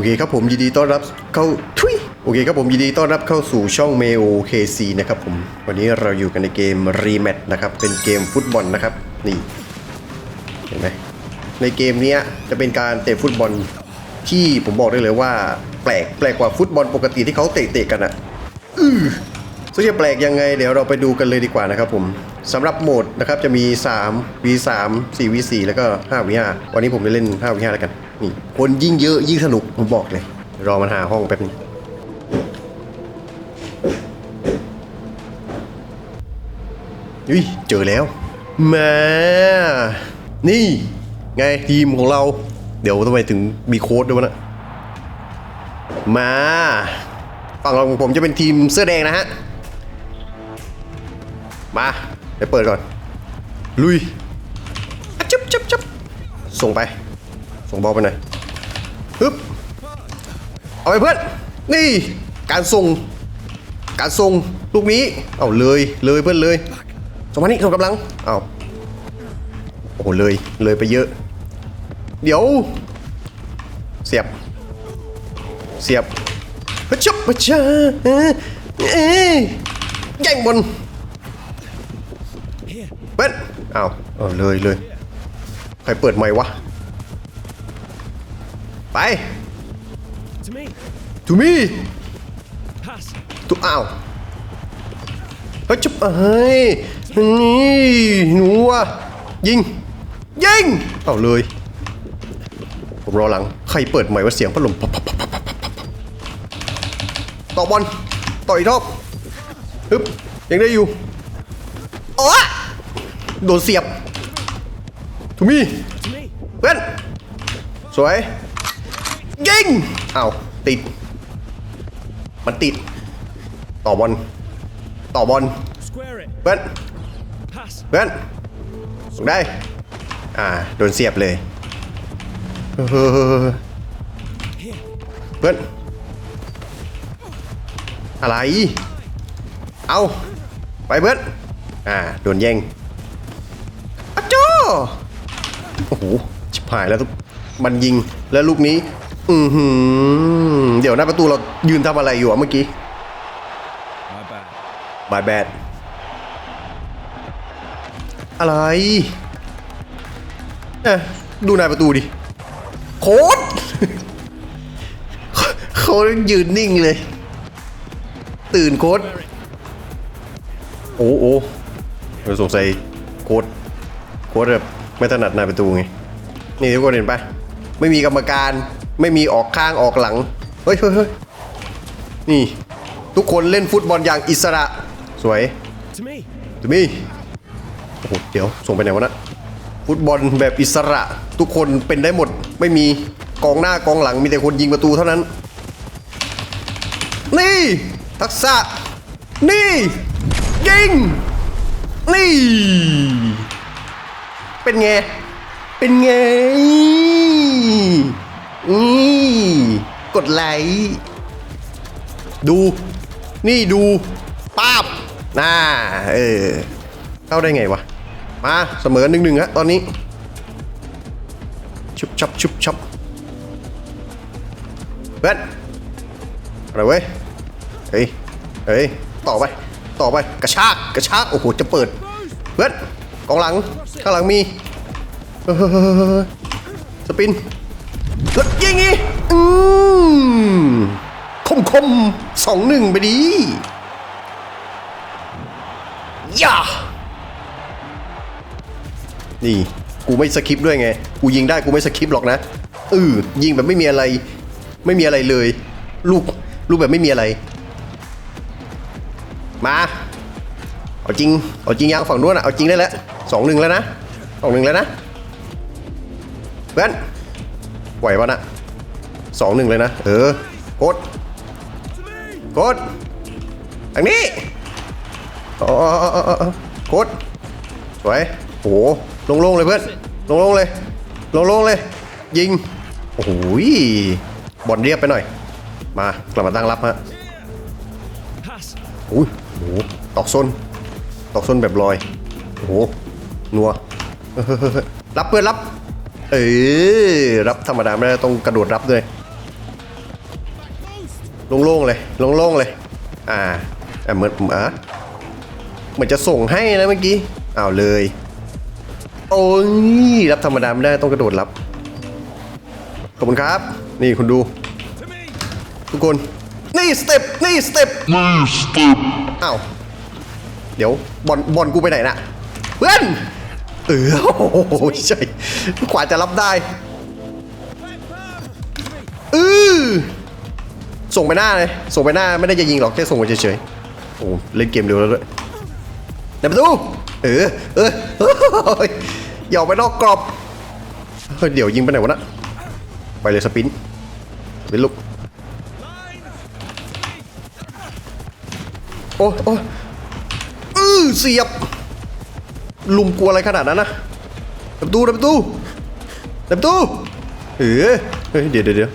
อเคครับผมยินดีต้อนรับเข้าทุยโอเคครับผมยินดีต้อนรับเข้าสู่ช่องเมโอเคซีนะครับผมวันนี้เราอยู่กันในเกมรีแมทนะครับเป็นเกมฟุตบอลนะครับนี่เห็นไหมในเกมนี้จะเป็นการเตะฟุตบอลที่ผมบอกได้เลยว่า แปลกแปลกกว่าฟุตบอลปกติที่เขาเตะเตะๆกันอะอือซึ่งจะแปลกยังไงเดี๋ยวเราไปดูกันเลยดีกว่านะครับผมสำหรับโหมดนะครับจะมี 3 v3 4 v4 แล้วก็5 v5 วันนี้ผมจะเล่น5 v5 แล้วกัน นี่คนยิ่งเยอะยิ่งสนุกผมบอกเลย รอมันหาห้องแป๊บนึงอุ้ยเจอแล้วมานี่ ไงทีมของเรา เดี๋ยวทำไมถึงมีโค้ดด้วยวะนะมาฝั่งเราของผมจะเป็นทีมเสื้อแดงนะฮะ มาไปเปิดก่อน ลุยจับจับจับส่งไป ส่งบอลไปหน่อยฮึบเอาไปเพื่อน นี่ การส่ง การส่งลูกนี้ เอาเลยเลยเพื่อนเลยสมานี่ส่งกำลัง เอาโอ้โหเลยเลยไปเยอะ เดี๋ยว เสียบ เสียบฮึชับฮึชาเอ๊ะเอแย่งบอลเป็นเอาเอาเลยเลยใครเปิดไมค์วะ ไป To me. ทูมี่ Pass. ทุกอ้าวเฮ้ยจุ๊บเฮ้ยนี่หนูอะยิง ยิง เอาเลย ผมรอหลัง ใครเปิดใหม่ว่าเสียงพัดลมพับพับพับพับพับพับต่อบอลต่ออีกรอบฮึบยังได้อยู่อ๋อโดนเสียบทูมี่ To me. เพื่อนสวย ยิงอ้าวติด มันติด ต่อบอล ต่อบอล Square it. เพื่อน Pass. เพื่อนส่งได้ อ่า โดนเสียบเลยเฮ้อ Here. เพื่อน อะไร เอาไปเพื่อน อ่า โดนแย่งอะจ้อโอ้โหชิบหายแล้วทุกมันยิงแล้วลูกนี้ อือหือ เดี๋ยวหน้าประตูเรายืนทำอะไรอยู่อะเมื่อกี้ My bad. My bad อะไรเนี่ยดูนายประตูดิ โค้ดเขายืนนิ่งเลย ตื่นโค้ดโอ้โอ้เราสงสัยโค้ดโค้ดแบบไม่ถนัดนายประตูไง นี่ทุกคนเห็นปะไม่มีกรรมการ ไม่มีออกข้างออกหลังเฮ้ยเฮ้ยเฮ้ยนี่ ทุกคนเล่นฟุตบอลอย่างอิสระ สวย To me. จูมี่โอ้โห เดี๋ยว ส่งไปไหนวะนะ ฟุตบอลแบบอิสระ ทุกคนเป็นได้หมด ไม่มีกองหน้ากองหลัง มีแต่คนยิงประตูเท่านั้น นี่ ทักษะ นี่ ยิง นี่ เป็นไง เป็นไง นี่ กดไลค์ดู นี่ดูป้าบน่าเออ เข้าได้ไงวะ มาเสมอหนึ่งหนึ่งฮะตอนนี้ ชุบชับชุบชับเพื่อนอะไรเว้ย เฮ้ย เฮ้ย ต่อไป ต่อไป กระชาก กระชาก โอ้โห จะเปิด เพื่อนกองหลัง ข้างหลังมี สปิน แล้วยิงอีกอืมคมคมสองหนึ่งไปดีย่านี่ กูไม่สคริปต์ด้วยไง กูยิงได้กูไม่สคริปต์หรอกนะเออยิงแบบไม่มีอะไร ไม่มีอะไรเลย ลูก ลูกแบบไม่มีอะไร มาเอาจริงเอาจริงยังฝั่งนู้นอะเอาจริงได้แล้วสองหนึ่งแล้วนะสองหนึ่งแล้วนะเพื่อน ไหวปะนะสองหนึ่งเลยนะ เออโคตรโคตรทางนี้อ๋ออ๋ออ๋ออ๋อโคตรสวยโอ้โหลงๆเลยเพื่อนลงๆเลยลงๆเลย ยิงโอ้โหบอลเรียบไปหน่อย มากลับมาตั้งรับฮะ Pass. อุ้ยโอ้โหตอกส้นตอกส้นแบบลอยโอ้โหนัวรับเพื่อนรับ เออรับธรรมดาไม่ได้ต้องกระโดดรับด้วยโล่งๆเลยโล่งๆเลย อ่าอะเหมือนอะเหมือนจะส่งให้นะเมื่อกี้อ้าวเลยโอ้ยรับธรรมดาไม่ได้ต้องกระโดดรับขอบคุณครับ นี่คุณดู To me. ทุกคน นี่สเต็ปนี่สเต็ปนี่สเต็ปอ้าวเดี๋ยวบอลบอลกูไปไหนน่ะ เพื่อนเออโอ้โหใช่ กว่าจะรับได้ออส่งไปหน้าเลย ส่งไปหน้าไม่ได้จะยิงหรอกแค่ส่งไปเฉยๆ โอ้เล่นเกมเร็วแล้วด้วยในประตู เออ เออยอย่าออกไปนอกกรอบ เดี๋ยวยิงไปไหนวะนะไปเลยสปินสปินลุกโอ้โอ้อือเสียบ ลุมกลัวอะไรขนาดนั้นนะ ประตูดับประตูดับประตูเออเฮ้ยเดี๋ยวเดี๋ยวเดี๋ยว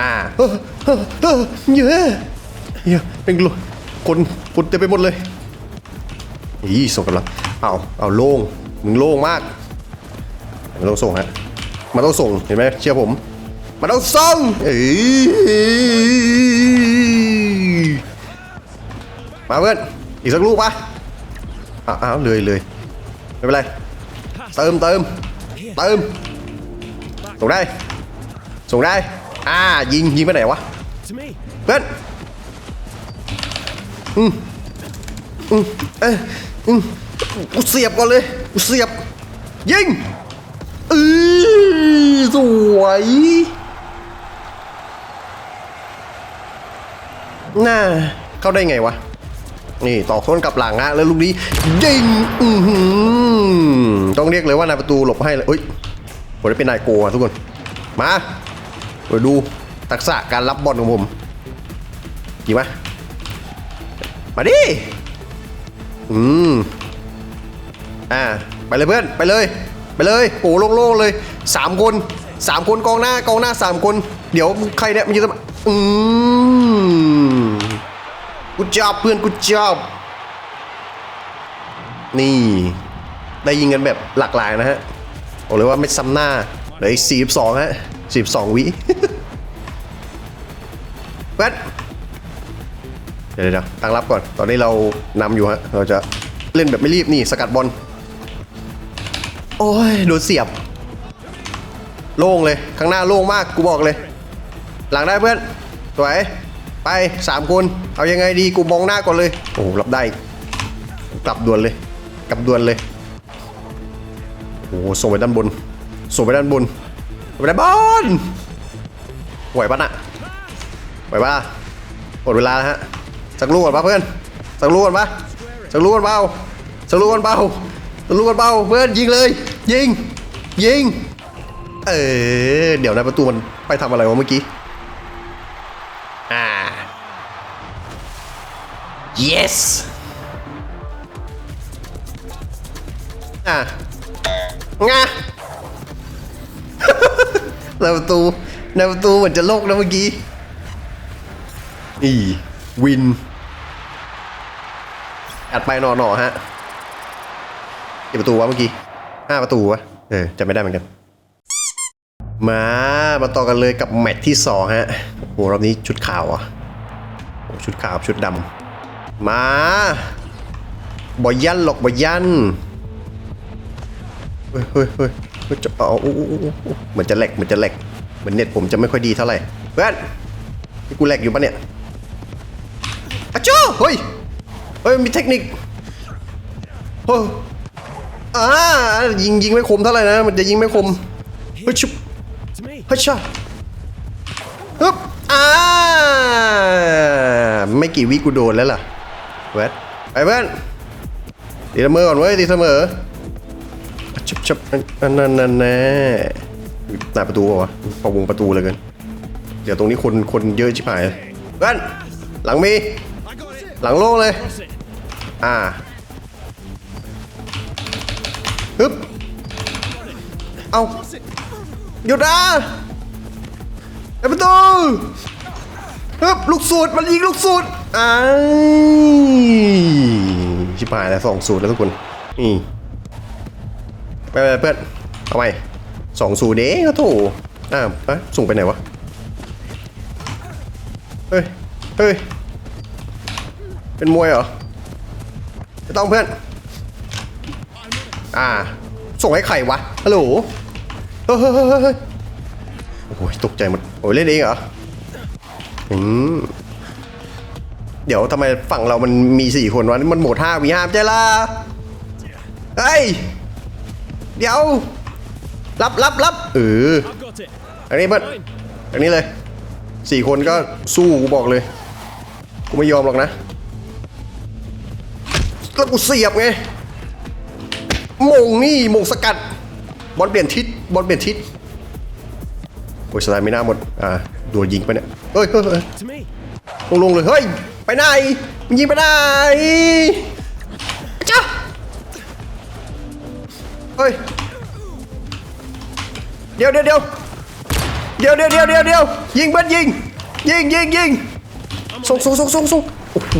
อ่าเฮ้อเฮ้อเฮ้อเยอะเยอะเป็นกลัวคนคนเต็มไปหมดเลยอีส่งกันละเอาเอาโล่งมึงโล่งมากมันต้องส่งฮะมันต้องส่งเห็นไหมเชื่อผมมันต้องส่งเอ้ยมาเพื่อนอีกสักลูกปะอ้าวอ้าวเลยเลยไม่เป็นไร เติมเติมเติมส่งได้ส่งได้อ่ายิงยิงไปไหนวะเพื่อนอืมอืมเอ้ยอืมกูเสียบก่อนเลยกูเสียบ ยิงอือสวยน่าเข้าได้ไงวะ นี่ต่อโค้นกลับหลังฮะแล้วลูกนี้ยิง อือหือ ต้องเรียกเลยว่านายประตูหลบให้เลยเอ้ยผมได้เป็นนายโกอะทุกคน มาไปดูทักษะการรับบอลของผมดีไหมมาดิ อืม อ่า ไปเลยเพื่อน ไปเลย ไปเลยโอ้โล่งๆเลยสามคนสามคนกองหน้ากองหน้าสามคน เดี๋ยวใครเนี่ยมันจะอืมกูจอบเพื่อนกูจอบนี่ ได้ยิงกันแบบหลากหลายนะฮะบอกเลยว่าไม่ซ้ำหน้าเหลืออีกสี่สองฮะสี่สองวิเพื่อนเดี๋ยวเดี๋ยวตั้งรับก่อน ตอนนี้เรานำอยู่ฮะ เราจะเล่นแบบไม่รีบนี่สกัดบอล โอ้ยโดนเสียบ โล่งเลย ข้างหน้าโล่งมากกูบอกเลย หลังได้เพื่อน สวย ไปสามคน เอายังไงดีกูมองหน้าก่อนเลย โอ้โหรับได้ กลับด่วนเลย กลับด่วนเลย อ้โหส่งไปด้านบนส่งไปด้านบนไปด้านบนไหวปะน่ะไหวปะหมดเวลาแล้วฮะสักลูกก่อนปะเพื่อนสักลูกก่อนปะสักลูกก่อนเปล่าสักลูกก่อนเปล่าสักลูกก่อนเปล่าเพื่อนยิงเลย ยิง ยิง เออเดี๋ยวนะประตูมันไปทำอะไรวะเมื่อกี้อ่า yes อะ งาในประตูในประตูเหมือนจะโลกนะเมื่อกี้นี่วินอัดไปหน่อๆฮะกี่ประตูวะเมื่อกี้ห้าประตูวะ เออจำไม่ได้เหมือนกัน มา มาต่อกันเลยกับแมตช์ที่สองฮะโอ้โหรอบนี้ชุดขาวอะโอ้ชุดขาวชุดดำมาบอยันหรอกบอยัน เฮ้ยเฮ้ยเฮ้ยเฮ้ยจะเอาอู้อู้เหมือนจะแหลกเหมือนจะแหลกเหมือนเน็ตผมจะไม่ค่อยดีเท่าไหร่เพื่อนนี่กูแหลกอยู่ปะเนี่ยอะจ้าเฮ้ยเฮ้ยมีเทคนิคเฮ้ยอ่ายิงยิงไม่คมเท่าไหร่นะมันจะยิงไม่คมเฮ้ยชุบเฮ้ยชาฮึบอ่าไม่กี่วิกูโดนแล้วล่ะเวทไปเพื่อนตีเสมอก่อนเว้ยตีเสมอ ชุบชุบอันนั้นนั่นแน่หน้าประตูเปล่าวะประวงประตูเลยเกิน เดี๋ยวตรงนี้คนคนเยอะชิบหายเพื่อนหลังมี หลังโล่งเลย อ่าฮึบเอาหยุดนะไอ้ประตูฮึบลูกสูตรมันยิงลูกสูตรอ้ายชิบหายแล้วสองสูตรแล้วทุกคนนี่ ไปไปเพื่อนเอาไปสองสูตรเด้ก็โถอ่าไปส่งไปไหนวะ เฮ้ย เฮ้ย เป็นมวยเหรอ ไม่ต้องเพื่อน อ่า ส่งให้ใครวะ ฮัลโหล เฮ้ยโอ้ยตกใจหมด โอ้ยเล่นเองเหรอ อืมเดี๋ยวทำไมฝั่งเรามันมีสี่คนวะนี่มันโหมดห้าวีห้าใจละเฮ้ย เดี๋ยว รับรับรับเอออันนี้เพื่อนอันนี้เลยสี่คนก็สู้กูบอกเลย กูไม่ยอมหรอกนะแล้วกูเสียบไงมงนี่มงสกัด บอลเปลี่ยนทิศบอลเปลี่ยนทิศโอ้ยสไตล์ไม่น่าหมด อ่าโดนยิงไปเนี่ยเฮ้ยเฮ้ยลงลงเลย เฮ้ย ไปไหนมึงยิงไปไหน เฮ้ย เดี๋ยวเดี๋ยวเดี๋ยวเดี๋ยวเดี๋ยวเดี๋ยวเดี๋ยวเดี๋ยวยิงเบิ้ลยิง ยิงยิงยิงส่งส่งส่งส่งส่งโอ้โห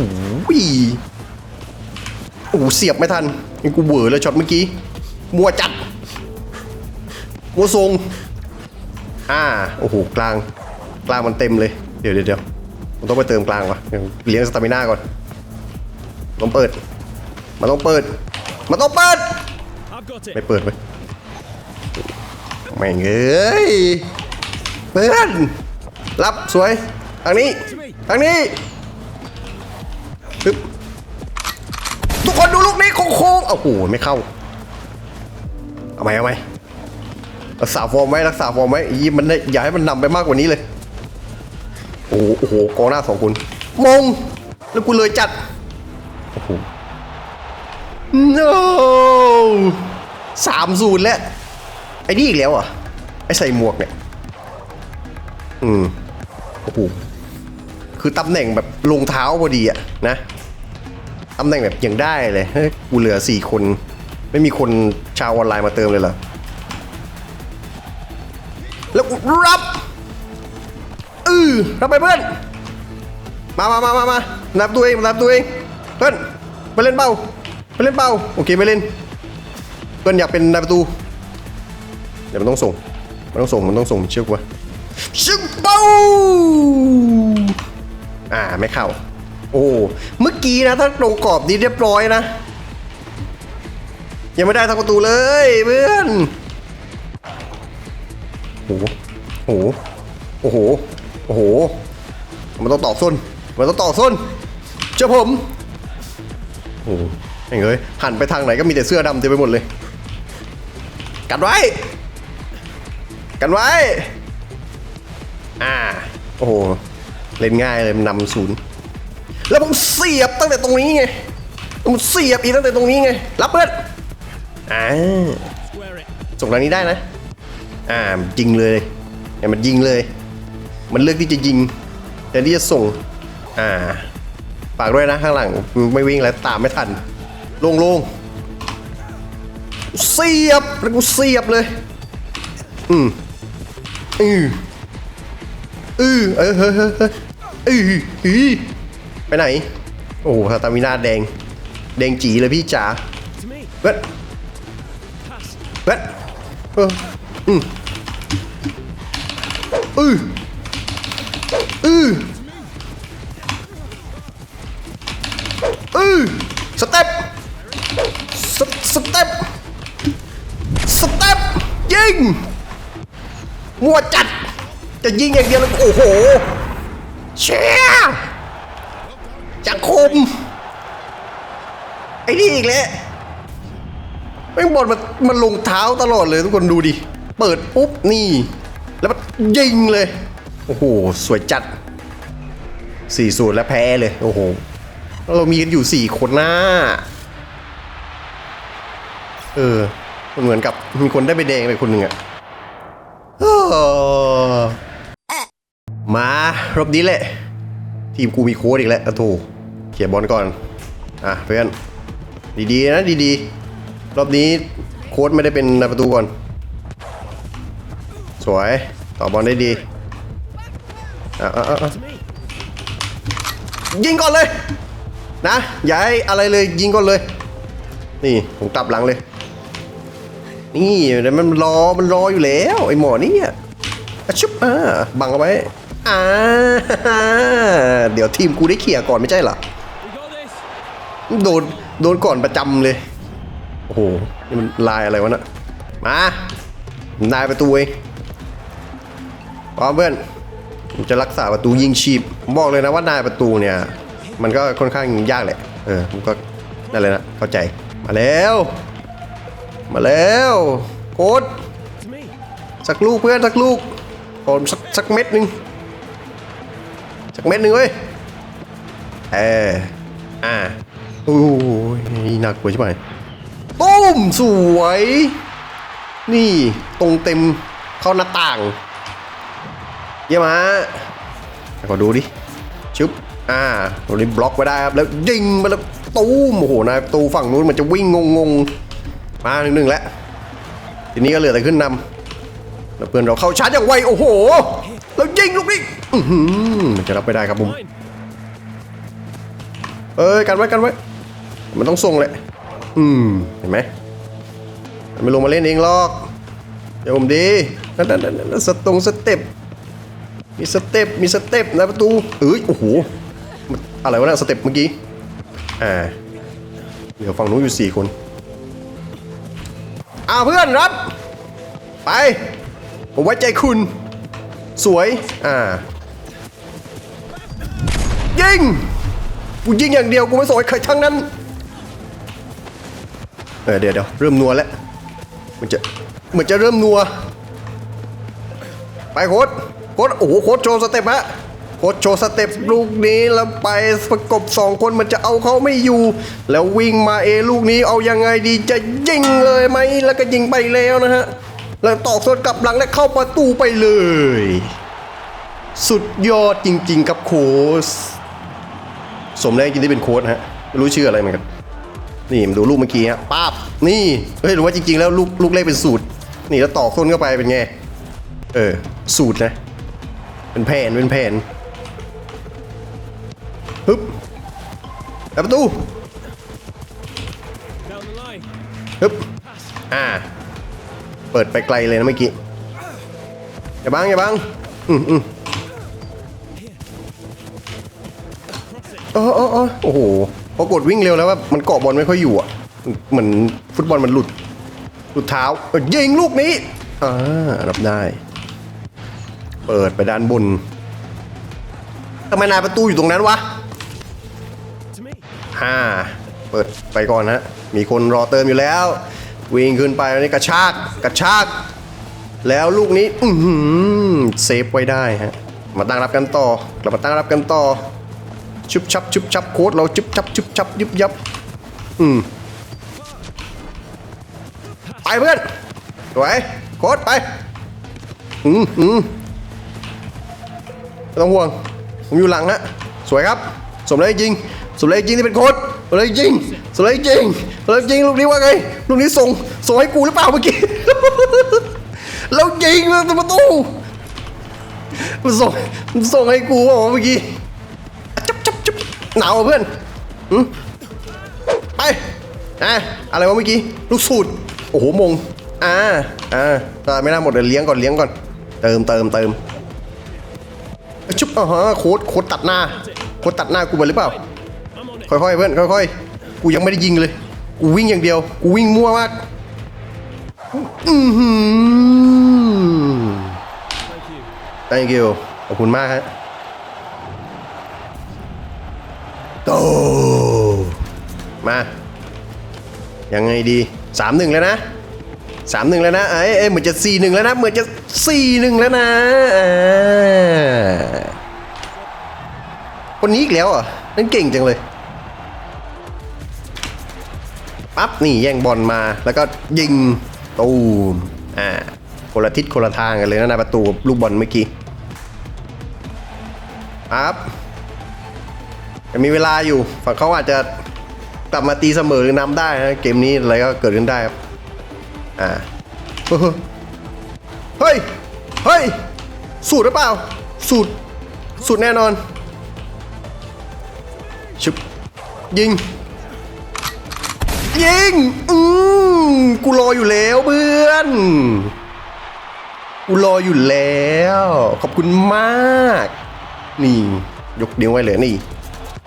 โอ้โหเสียบไม่ทันยังกูเบื่อเลยช็อตเมื่อกี้ มัวจัด มัวทรงอ่า โอ้โห กลาง กลางมันเต็มเลย เดี๋ยวเดี๋ยวเดี๋ยวผมต้องไปเติมกลางวะเลี้ยงสตามิน่าก่อนต้องเปิด มันต้องเปิด มันต้องเปิด ไม่ it. เปิดไปแม่งเอ้ยเพื่อนรับสวยทางนี้ทางนี้ปึ๊บทุกคนดูลูกนี้โค้งๆโอ้โหไม่เข้าเอาไหมเอาไหมรักษาฟอร์มไว้รักษาฟอร์มไว้ยีมันได้อย่าให้มันนำไปมากกว่านี้เลยโอ้โหโอ้โหกองหน้าสองคนมงแล้วกูเลยจัดโอ้โห no สามศูนย์แล้ว ไอ้นี่อีกแล้วอะ ไอ้ใส่หมวกเนี่ย อืม โอ้โห คือตำแหน่งแบบลงเท้าพอดีอะนะ ตำแหน่งแบบยังได้เลยกูเหลือสี่คน ไม่มีคนชาวออนไลน์มาเติมเลยเหรอ แล้วรับอือรับไปเพื่อน มามามามามานับตัวเองนับตัวเอง เพื่อนไปเล่นเป้าไปเล่นเป้าโอเคไม่เล่น เพื่อนอยากเป็นนายประตู เดี๋ยวมันต้องส่ง มันต้องส่ง มันต้องส่งเชื่อกูวะชึกเป้าอ่าไม่เข้า โอ้ เมื่อกี้นะ ถ้าตรงกรอบนี้เรียบร้อยนะ ยังไม่ได้ทักประตูเลยเพื่อนโอ้โหโอ้โห โอ้โหโอ้โหมันต้องตอบส้น มันต้องตอบส้นเชื่อผม โอ้โหไอ้เอ้ยหันไปทางไหนก็มีแต่เสื้อดำเต็มไปหมดเลย กันไว้ กันไว้ อ่า โอ้โห เล่นง่ายเลยมันนำศูนย์ แล้วผมเสียบตั้งแต่ตรงนี้ไงผมเสียบอีกตั้งแต่ตรงนี้ไง รับเพื่อนอ่าส่งทางนี้ได้นะ อ่ายิงเลยเนี่ยมันยิงเลย มันเลือกที่จะยิง แต่ที่จะส่ง อ่าฝากด้วยนะข้างหลังไม่วิ่งแล้วตามไม่ทันลงล งเสียบแล้วกูเสียบเลย อืมอืออือเออเฮ้ยเฮ้ยเฮ้ยอืออือไปไหน โอ้โหสตามินาแดง แดงจีเลยพี่จ๋าเว้ยเว้ยเอออือืออือ มัวจัด จะยิงอย่างเดียวเลยโอ้โห เชี่ยจังคมไอ้นี่อีกแล้วแม่งบอลมันมันลงเท้าตลอดเลยทุกคนดูดิ เปิดปุ๊บนี่ แล้วมันยิงเลย โอ้โห สวยจัดสี่สูตรแล้วแพ้เลย โอ้โห เรามีกันอยู่สี่คนหน้า เออ เหมือนกับมีคนได้ไปแดงไปคนหนึ่งอะออมารอบนี้แหละ ทีมกูมีโค้ดอีกแล้วอะโถเขียนบอลก่อน อะเพื่อน ดีๆนะดีๆ รอบนี้โค้ดไม่ได้เป็นนายประตูก่อน สวยต่อบอลได้ดีอะอะอะอะ To me. ยิงก่อนเลย นะ อย่าให้อะไรเลยยิงก่อนเลย นี่ผมกลับหลังเลย นี่เดี๋ยวมันรอมันรออยู่แล้วไอ้หมอนี่อะชุบอ่าบังเอาไว้อ่าเดี๋ยวทีมกูได้เขี่ยก่อนไม่ใช่เหรอโดนโดนก่อนประจำเลย โอ้โหนี่มันลายอะไรวะน่ะมานายประตูเองพร้อมเพื่อนผมจะรักษาประตูยิงชีพบอกเลยนะว่านายประตูเนี่ย มันก็ค่อนข้างยากแหละ เออผมก็นั่นเลยนะเข้าใจมาแล้ว มาแล้วโค้ดสักลูกเพื่อนสักลูกขอสักสักเม็ดหนึ่งสักเม็ดหนึ่งเว้ยเอออ่าโอ้ยน่ากลัวใช่ไหมตุ้มสวย นี่ตรงเต็มเข้าหน้าต่าง เยี่ยมฮะขอดูดิชึบอ่าตรงนี้บล็อกไว้ได้ครับแล้วยิงมาแล้วตูมโอ้โหนายตูฝั่งนู้นมันจะวิ่งงงๆ มาหนึ่งหนึ่งแล้วทีนี้ก็เหลือแต่ขึ้นนำแล้วเพื่อนเราเข้าชาร์จอย่างไวโอ้โหแล้วยิงลูกนี้มันจะรับไม่ได้ครับผมเอ้ยกันไว้กันไว้ มันต้องส่งแหละอืมเห็นไหมมันไม่ลงมาเล่นเองหรอกเดี๋ยวผมดีนั่นนั่นนั่นสตงสเต็ปมีสเต็ปมีสเต็ปนะประตูเอ้ยโอ้โหอะไรวะเนี่ยสเต็ปเมื่อกี้อ่าเดี๋ยวฝั่งนู้นอยู่สี่คน อ่าเพื่อนรับ ไป ผมไว้ใจคุณ สวย อ่า ยิง กูยิงอย่างเดียว กูไม่สนใครทั้งนั้น เออเดี๋ยวเดี๋ยวเริ่มนัวแล้ว มันจะเหมือนจะเริ่มนัว ไปโค้ดโค้ดโอ้โหโค้ดโชว์สเต็ปฮะ ค้ดโชว์สเต็ปลูกนี้แล้วไปประกบสองคนมันจะเอาเขาไม่อยู่ แล้ววิ่งมาเอลูกนี้เอายังไงดีจะยิงเลยไหมแล้วก็ยิงไปแล้วนะฮะ แล้วตอกสวนกลับหลังและเข้าประตูไปเลย สุดยอดจริงๆครับโค้ชสมแล้วจริงที่เป็นโค้ชฮะรู้ชื่ออะไรเหมือนกันนี่มาดูลูกเมื่อกี้ฮะป้าบนี่เฮ้ยหรือว่าจริง ๆ แล้วลูกลูกเลขเป็นสูตร นี่แล้วตอกส้นเข้าไปเป็นไง เออ สูตรนะ เป็นแผ่นเป็นแผ่น ฮึบแล้วประตู Down the line. ฮึบอ่า เปิดไปไกลเลยนะเมื่อกี้ อย่าบังอย่าบัง อืมอืม Cross it. เออเออเออโอ้โหพอกดวิ่งเร็วแล้วว่ามันเกาะบอลไม่ค่อยอยู่อะ เหมือนฟุตบอลมันหลุด หลุดเท้ายิงลูกนี้ อ่า รับได้ เปิดไปด้านบนทำไมนายประตูอยู่ตรงนั้นวะ 5 เปิดไปก่อนฮนะ มีคนรอเติมอยู่แล้ว วิ่งขึ้นไปอันนี้กระชากกระชาก แล้วลูกนี้อืเซฟไว้ได้ฮะ มาตั้งรับกันต่อกลับมาตั้งรับกันต่อ ชุบชับชุบชับโค้ดเราชุบชับชุบชับยุบยับอืมไปเพื่อนสวยโค้ดไปอืมอืมไม่ต้องห่วง ผมอยู่หลังนะสวยครับ สมแล้วจริง สมเลยจริงที่เป็นโค้ดสมเลยจริงสมเลยจริงสมเลยจริงลูกนี้ว่าไงลูกนี้ส่งส่งให้กูหรือเปล่าเมื่อกี้แล้วยิงเลยประตูมันส่งมันส่งให้กูเปล่าวะเมื่อกี้จับจับจับหนาวเพื่อนหืมไปอะอะไรวะเมื่อกี้ลูกสูตรโอ้โหมงอ่าอ่าตาไม่น่าหมดเลยเลี้ยงก่อนเลี้ยงก่อน เติมเติมเติมชุบอ่าฮะโค้ดโค้ดตัดหน้าโค้ดตัดหน้ากูไปหรือเปล่า ค่อยๆเพื่อนค่อยๆ กูยังไม่ได้ยิงเลย กูวิ่งอย่างเดียว กูวิ่งมั่วมาก อือหือ Thank you. ขอบคุณมากฮะโตมา ยังไงดีสามหนึ่งแล้วนะสามหนึ่งแล้วนะเอ้ยเอ้ยเหมือนจะสี่หนึ่งแล้วนะ เหมือนจะสี่หนึ่งแล้วนะคนนี้อีกแล้วอะนั่นเก่งจังเลย ปั๊บนี่แย่งบอลมา แล้วก็ยิงตูมอ่าคนละทิศคนละทางกันเลยนะหนาประตูลูกบอลเมื่อกี้ปั๊บยังมีเวลาอยู่ ฝั่งเขาอาจจะกลับมาตีเสมอหรือนำได้นะเกมนี้อะไรก็เกิดขึ้นได้ครับอ่าเฮ้ยเฮ้ยสูตรหรือเปล่า สูตรสูตรแน่นอนชุบยิง ยิง อืมกูรออยู่แล้วเพื่อนกูรออยู่แล้ว ขอบคุณมาก นี่ยกนิ้วไว้เลยนี่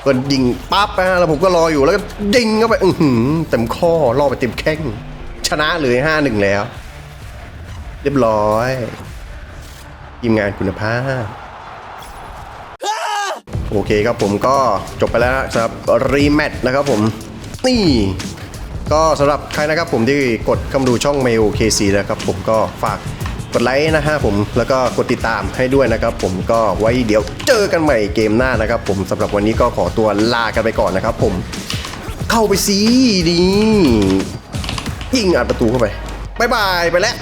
ก็ยิงปั๊บนะแล้วผมก็รออยู่แล้วก็ยิงเข้าไปอือหือเต็มข้อล่อไปเต็มแข้งชนะเลยห้าหนึ่งแล้ว เรียบร้อยทีมงานคุณภาพ โอเคครับผมก็จบไปแล้วนะสำหรับรีแมตช์นะครับผม นี่ ก็สำหรับใครนะครับผมที่กดเข้าดูช่อง Mail KC นะครับผมก็ฝากกดไลค์นะฮะผมแล้วก็กดติดตามให้ด้วยนะครับผมก็ไว้เดี๋ยวเจอกันใหม่เกมหน้านะครับผมสำหรับวันนี้ก็ขอตัวลากันไปก่อนนะครับผมเข้าไปสิดียิงอัดประตูเข้าไปบายบายไปแล้ว